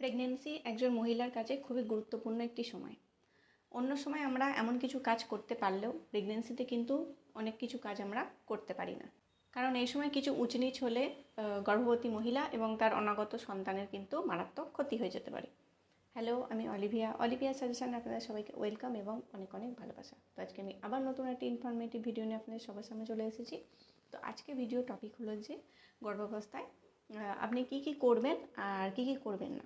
Pregnancy একজন মহিলার কাছে খুবই গুরুত্বপূর্ণ একটি সময়। অন্য সময় আমরা এমন কিছু কাজ করতে পারলেও প্রেগনেন্সিতে কিন্তু অনেক কিছু কাজ আমরা করতে পারি না। কারণ এই সময় কিছু উচনিচ হলে গর্ভবতী মহিলা এবং তার অনাগত সন্তানের কিন্তু মারাত্মক ক্ষতি হয়ে যেতে পারে। হ্যালো আমি অলিভিয়া। অলিভিয়া সাজেশন, আপনাদের সবাইকে ওয়েলকাম এবং অনেক অনেক ভালোবাসা। তো আজকে আমি আবার নতুন একটি ইনফরমেটিভ ভিডিও নিয়ে আপনাদের সবার সামনে চলে এসেছি। তো আজকে ভিডিও টপিক হলো যে গর্ভাবস্থায় আপনি কি কি করবেন আর কি কি করবেন না।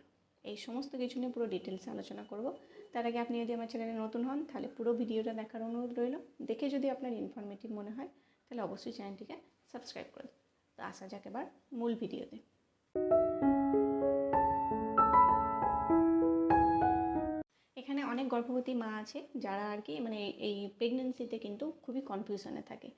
এই সমস্ত কিছু নিয়ে পুরো ডিটেলসে আলোচনা করব। তার আগে আপনি যদি আমার চ্যানেলে নতুন হন, তাহলে পুরো ভিডিওটা দেখার অনুরোধ রইল। দেখে যদি আপনার ইনফরমেটিভ মনে হয়, তাহলে অবশ্যই চ্যানেলটিকে সাবস্ক্রাইব করে দিন। তো আসা যাক এবার মূল ভিডিওতে। এখানে অনেক গর্ভবতী মা আছে, যারা আর কি মানে এই প্রেগনেন্সিতে কিন্তু খুবই কনফিউশনে থাকে।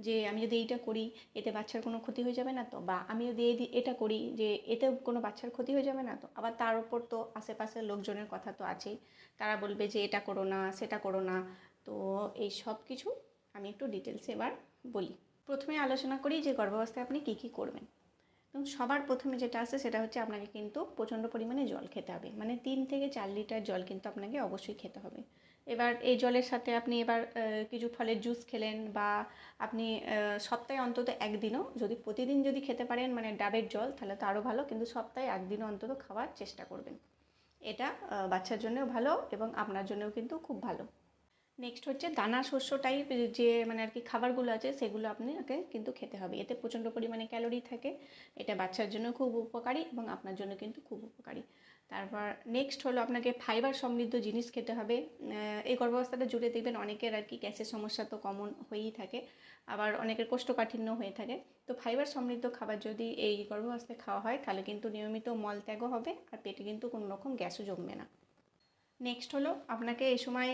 যে আমি যদি এইটা করি, এতে বাচ্চার কোনো ক্ষতি হয়ে যাবে না তো? বা আমি যদি এই এটা করি যে এতে কোনো বাচ্চার ক্ষতি হয়ে যাবে না তো? আবার তার উপর তো আশেপাশের লোকজনের কথা তো আছেই। তারা বলবে যে এটা করো না, সেটা করো না। তো এই সব কিছু আমি একটু ডিটেলসে এবার বলি। প্রথমে আলোচনা করি যে গর্ভাবস্থায় আপনি কী কী করবেন। এবং সবার প্রথমে যেটা আসে সেটা হচ্ছে আপনাকে কিন্তু প্রচণ্ড পরিমাণে জল খেতে হবে। মানে তিন থেকে চার লিটার জল কিন্তু আপনাকে অবশ্যই খেতে হবে। এবার এই জলের সাথে আপনি এবার কিছু ফলের জুস খেলেন বা আপনি সপ্তাহে অন্তত একদিনও যদি প্রতিদিন যদি খেতে পারেন মানে ডাবের জল, তাহলে তো আরও ভালো, কিন্তু সপ্তাহে একদিনও অন্তত খাওয়ার চেষ্টা করবেন। এটা বাচ্চার জন্যও ভালো এবং আপনার জন্যও কিন্তু খুব ভালো। নেক্সট হচ্ছে দানা শস্য টাইপ যে মানে আর কি খাবারগুলো আছে, সেগুলো আপনাকে কিন্তু খেতে হবে। এতে প্রচণ্ড পরিমাণে ক্যালোরি থাকে, এটা বাচ্চার জন্য খুব উপকারী এবং আপনার জন্য কিন্তু খুব উপকারী। তারপর নেক্সট হলো আপনাকে ফাইবার সমৃদ্ধ জিনিস খেতে হবে। এই গর্ভাবস্থাটা জুড়ে দেখবেন অনেকের আর কি গ্যাসের সমস্যা তো কমন হয়েই থাকে, আবার অনেকের কোষ্ঠকাঠিন্য হয়ে থাকে। তো ফাইবার সমৃদ্ধ খাবার যদি এই গর্ভাবস্থায় খাওয়া হয়, তাহলে কিন্তু নিয়মিত মলত্যাগও হবে আর পেটে কিন্তু কোনো রকম গ্যাসও জমবে না। নেক্সট হলো আপনাকে এই সময়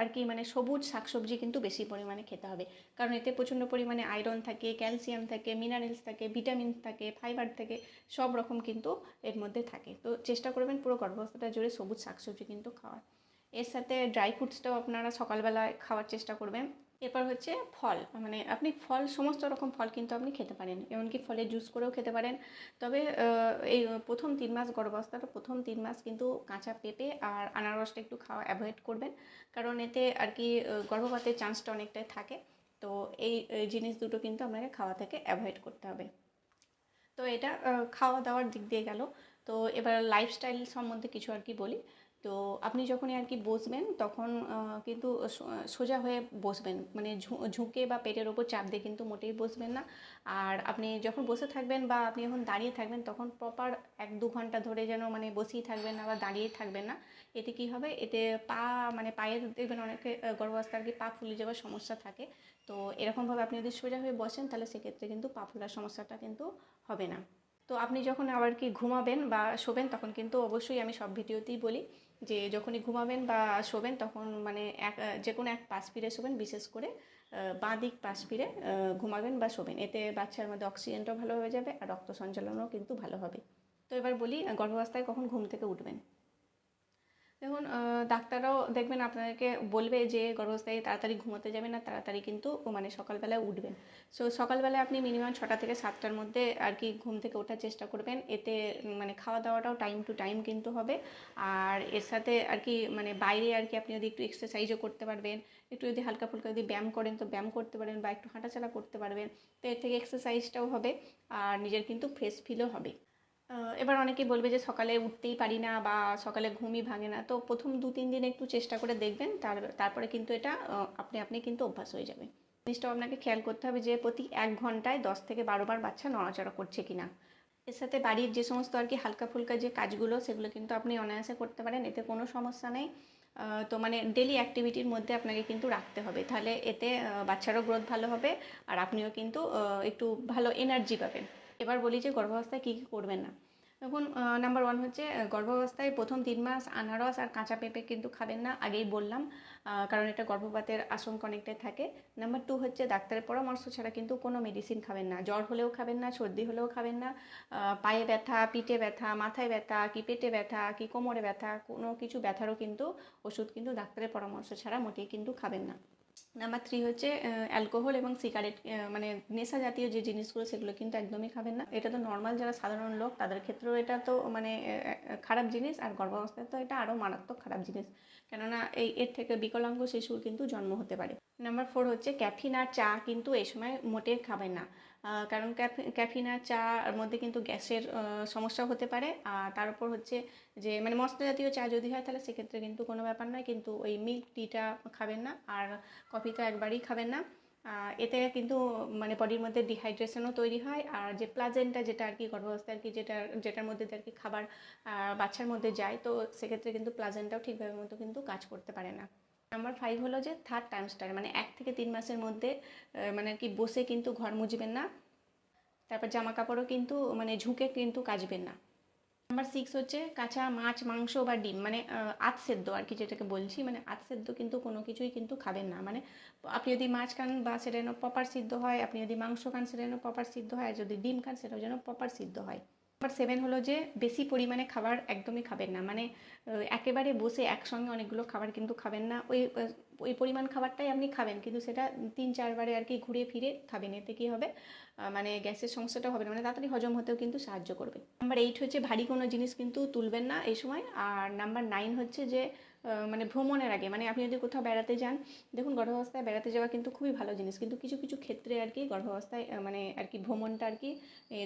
আর কি মানে সবুজ শাকসবজি কিন্তু বেশি পরিমাণে খেতে হবে। কারণ এতে প্রচণ্ড পরিমাণে আয়রন থাকে ক্যালসিয়াম থাকে মিনারেলস থাকে ভিটামিন থাকে ফাইবার থাকে, সব রকম কিন্তু এর মধ্যে থাকে। তো চেষ্টা করবেন পুরো গর্ভাবস্থাটা জুড়ে সবুজ শাকসবজি কিন্তু খাওয়ার। এর সাথে ড্রাই ফ্রুটসটাও আপনারা সকালবেলায় খাওয়ার চেষ্টা করবেন। এরপর হচ্ছে ফল। মানে আপনি ফল, সমস্ত রকম ফল কিন্তু আপনি খেতে পারেন। এমনকি ফলের জুস করেও খেতে পারেন। তবে এই প্রথম তিন মাস গর্ভাবস্থার প্রথম তিন মাস কিন্তু কাঁচা পেঁপে আর আনারসটা একটু খাওয়া অ্যাভয়েড করবেন। কারণ এতে আর কি গর্ভপাতের চান্সটা অনেকটাই থাকে। তো এই এই জিনিস দুটো কিন্তু আপনাকে খাওয়া থেকে অ্যাভয়েড করতে হবে। তো এটা খাওয়া দাওয়ার দিক দিয়ে গেল। তো এবার লাইফস্টাইল সম্বন্ধে কিছু আর কি বলি। তো আপনি যখনই আর কি বসবেন তখন কিন্তু সোজা হয়ে বসবেন। মানে ঝুঁকে বা পেটের ওপর চাপ দিয়ে কিন্তু মোটেই বসবেন না। আর আপনি যখন বসে থাকবেন বা আপনি যখন দাঁড়িয়ে থাকবেন তখন প্রপার এক দু ঘণ্টা ধরে যেন মানে বসেই থাকবেন না বা দাঁড়িয়েই থাকবেন না। এতে কি হবে? এতে পা মানে পায়ের দেখবেন অনেকে আহ, গর্ভাবস্থায় আর কি পা ফুলে যাওয়ার সমস্যা থাকে। তো এরকমভাবে আপনি যদি সোজা হয়ে বসেন তাহলে সেক্ষেত্রে কিন্তু পা ফোলার সমস্যাটা কিন্তু হবে না। তো আপনি যখন আবার কি ঘুমাবেন বা শোবেন তখন কিন্তু অবশ্যই আমি সব ভিডিওতেই বলি যে যখনই ঘুমাবেন বা শোবেন তখন মানে এক যে কোনো এক পাশ ফিরে শোবেন, বিশেষ করে বাঁ দিক পাশ ফিরে ঘুমাবেন বা শোবেন। এতে বাচ্চার মধ্যে অক্সিজেনটাও ভালো হয়ে যাবে আর রক্ত সঞ্চালনও কিন্তু ভালো হবে। তো এবার বলি গর্ভাবস্থায় কখন ঘুম থেকে উঠবেন? দেখুন ডাক্তাররাও দেখবেন আপনাদেরকে বলবে যে গর্ভাবস্থায় তাড়াতাড়ি ঘুমোতে যাবেন না, তাড়াতাড়ি কিন্তু মানে সকালবেলায় উঠবেন। সো সকালবেলায় আপনি মিনিমাম ছটা থেকে সাতটার মধ্যে আর কি ঘুম থেকে ওঠার চেষ্টা করবেন। এতে মানে খাওয়া দাওয়াটাও টাইম টু টাইম কিন্তু হবে। আর এর সাথে আর কি মানে বাইরে আর কি আপনি যদি একটু এক্সারসাইজও করতে পারবেন, একটু যদি হালকা ফুলকা যদি ব্যায়াম করেন, তো ব্যায়াম করতে পারেন বা একটু হাঁটাচলা করতে পারবেন, তো এর থেকে এক্সারসাইজটাও হবে। আর নিজের কিন্তু ফ্রেশ ফিলও হবে। এবার অনেকেই বলবে যে সকালে উঠতেই পারি না বা সকালে ঘুমই ভাঙে না। তো প্রথম দু তিন দিন একটু চেষ্টা করে দেখবেন, তার, তারপরে কিন্তু এটা আপনি আপনি কিন্তু অভ্যাস হয়ে যাবে। জিনিসটাও আপনাকে খেয়াল করতে হবে যে প্রতি এক ঘন্টায় দশ থেকে বারো বার বাচ্চা নড়াচড়া করছে কিনা। এর সাথে বাড়ির যে সমস্ত আর কি হালকা ফুলকা যে কাজগুলো, সেগুলো কিন্তু আপনি অনায়াসে করতে পারেন, এতে কোনো সমস্যা নেই। তো মানে ডেলি অ্যাক্টিভিটির মধ্যে আপনাকে কিন্তু রাখতে হবে। তাহলে এতে বাচ্চারও গ্রোথ ভালো হবে আর আপনিও কিন্তু একটু ভালো এনার্জি পাবেন। এবার বলি যে গর্ভাবস্থায় কী কী করবেন না। দেখুন নাম্বার ওয়ান হচ্ছে গর্ভাবস্থায় প্রথম তিন মাস আনারস আর কাঁচা পেঁপে কিন্তু খাবেন না, আগেই বললাম কারণ এটা গর্ভপাতের আশঙ্কা অনেকটাই থাকে। নাম্বার টু হচ্ছে, ডাক্তারের পরামর্শ ছাড়া কিন্তু কোনো মেডিসিন খাবেন না, জ্বর হলেও খাবেন না, সর্দি হলেও খাবেন না পায়ে ব্যথা, পিঠে ব্যথা, মাথায় ব্যথা, কি পেটে ব্যথা, কি কোমরে ব্যথা, কোনো কিছু ব্যথারও কিন্তু ওষুধ কিন্তু ডাক্তারের পরামর্শ ছাড়া মোটেই কিন্তু খাবেন না। নাম্বার থ্রি হচ্ছে অ্যালকোহল এবং সিগারেট মানে নেশা জাতীয় যে জিনিসগুলো, সেগুলো কিন্তু একদমই খাবেন না। এটা তো নর্মাল যারা সাধারণ লোক, তাদের ক্ষেত্রেও এটা তো মানে খারাপ জিনিস। আর গর্ভাবস্থায় তো এটা আরও মারাত্মক খারাপ জিনিস। কেননা এই এর থেকে বিকলাঙ্গ শিশুর কিন্তু জন্ম হতে পারে। নাম্বার ফোর হচ্ছে ক্যাফিন আর চা কিন্তু এই সময় মোটে খাবেন না। কারণ ক্যাফি- ক্যাফিন আর চার মধ্যে কিন্তু গ্যাসের সমস্যা হতে পারে। আর তার উপর হচ্ছে যে মানে মশলা জাতীয় চা যদি হয় তাহলে সেক্ষেত্রে কিন্তু কোনো ব্যাপার নয়, কিন্তু ওই মিল্ক টিটা খাবেন না আর কফি তো একবারই খাবেন না। এতে কিন্তু মানে বডির মধ্যে ডিহাইড্রেশনও তৈরি হয়। আর যে প্লাজেন্টটা যেটা আর কি গর্ভাবস্থায় আর কি যেটা, যেটার মধ্যে আর কি খাবার বাচ্চার মধ্যে যায়, তো সেক্ষেত্রে কিন্তু প্লাজেন্টটাও ঠিকভাবে মতো কিন্তু কাজ করতে পারে না। নাম্বার ফাইভ হলো যে থার্ড টাইম স্টার মানে এক থেকে তিন মাসের মধ্যে মানে আর কি বসে কিন্তু ঘর মুছবেন না। তারপর জামা কাপড়ও কিন্তু মানে ঝুঁকে কিন্তু কাচবেন না। নাম্বার সিক্স হচ্ছে কাঁচা মাছ, মাংস বা ডিম মানে আধ সেদ্ধ আর কি যেটাকে বলছি মানে আধ সেদ্ধ কিন্তু কোনো কিছুই কিন্তু খাবেন না। মানে আপনি যদি মাছ খান বা সেটা যেন প্রপার সিদ্ধ হয়, আপনি যদি মাংস খান সেটা যেন প্রপার সিদ্ধ হয়, আর যদি ডিম খান সেটাও যেন প্রপার সিদ্ধ হয়। নাম্বার সেভেন হলো যে বেশি পরিমাণে খাবার একদমই খাবেন না। মানে একেবারে বসে একসঙ্গে অনেকগুলো খাবার কিন্তু খাবেন না। ওই ওই পরিমাণ খাবারটাই আপনি খাবেন, কিন্তু সেটা তিন চারবারে আর কি ঘুরে ফিরে খাবেন, এতে কী হবে? মানে গ্যাসের সমস্যাটা হবে না মানে তাড়াতাড়ি হজম হতেও কিন্তু সাহায্য করবে। নাম্বার এইট হচ্ছে ভারী কোনো জিনিস কিন্তু তুলবেন না এই সময়, আর নাম্বার নাইন হচ্ছে যে মানে ভ্রমণের আগে মানে আপনি যদি কোথাও বেড়াতে যান, দেখুন গর্ভাবস্থায় বেড়াতে যাওয়া কিন্তু খুবই ভালো জিনিস, কিন্তু কিছু কিছু ক্ষেত্রে আর কি গর্ভাবস্থায় মানে আর কি ভ্রমণটা আর কি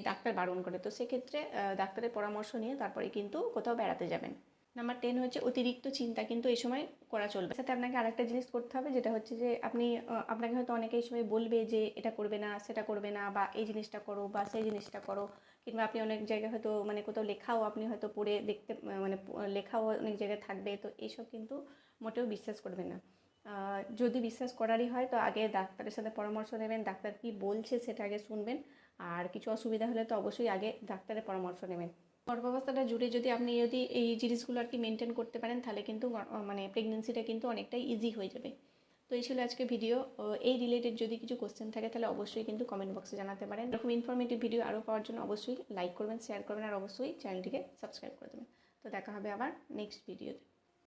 ডাক্তার বারণ করে। তো সেক্ষেত্রে ডাক্তারের পরামর্শ নিয়ে তারপরে কিন্তু কোথাও বেড়াতে যাবেন। নাম্বার টেন হচ্ছে অতিরিক্ত চিন্তা, কিন্তু এই সময় করা চলবে। সাথে আপনাকে আরেকটা জিনিস করতে হবে, যেটা হচ্ছে যে আপনি আপনাকে হয়তো অনেকে এই সময় বলবে যে এটা করবে না, সেটা করবে না, বা এই জিনিসটা করো, বা সেই জিনিসটা করো। কিংবা আপনি অনেক জায়গায় হয়তো মানে কোথাও লেখাও আপনি হয়তো পড়ে দেখতে মানে লেখাও অনেক জায়গায় থাকবে, তো এইসব কিন্তু মোটেও বিশ্বাস করবেন না। যদি বিশ্বাস করারই হয়, তো আগে ডাক্তারের সাথে পরামর্শ নেবেন, ডাক্তার কি বলছে সেটা আগে শুনবেন। আর কিছু অসুবিধা হলে তো অবশ্যই আগে ডাক্তারের পরামর্শ নেবেন। গর্ভাবস্থাটা জুড়ে যদি আপনি যদি এই জিনিসগুলো আর কি মেনটেন করতে পারেন, তাহলে কিন্তু মানে প্রেগনেন্সিটা কিন্তু অনেকটাই ইজি হয়ে যাবে। তো এই ছিল আজকে ভিডিও এই রিলেটেড যদি কিছু কোশ্চেন থাকে, তাহলে অবশ্যই কিন্তু কমেন্ট বক্সে জানাতে পারেন। এরকম ইনফরমেটিভ ভিডিও আরও পাওয়ার জন্য অবশ্যই লাইক করবেন শেয়ার করবেন, আর অবশ্যই চ্যানেলটিকে সাবস্ক্রাইব করে দেবেন। তো দেখা হবে আবার নেক্সট ভিডিওতে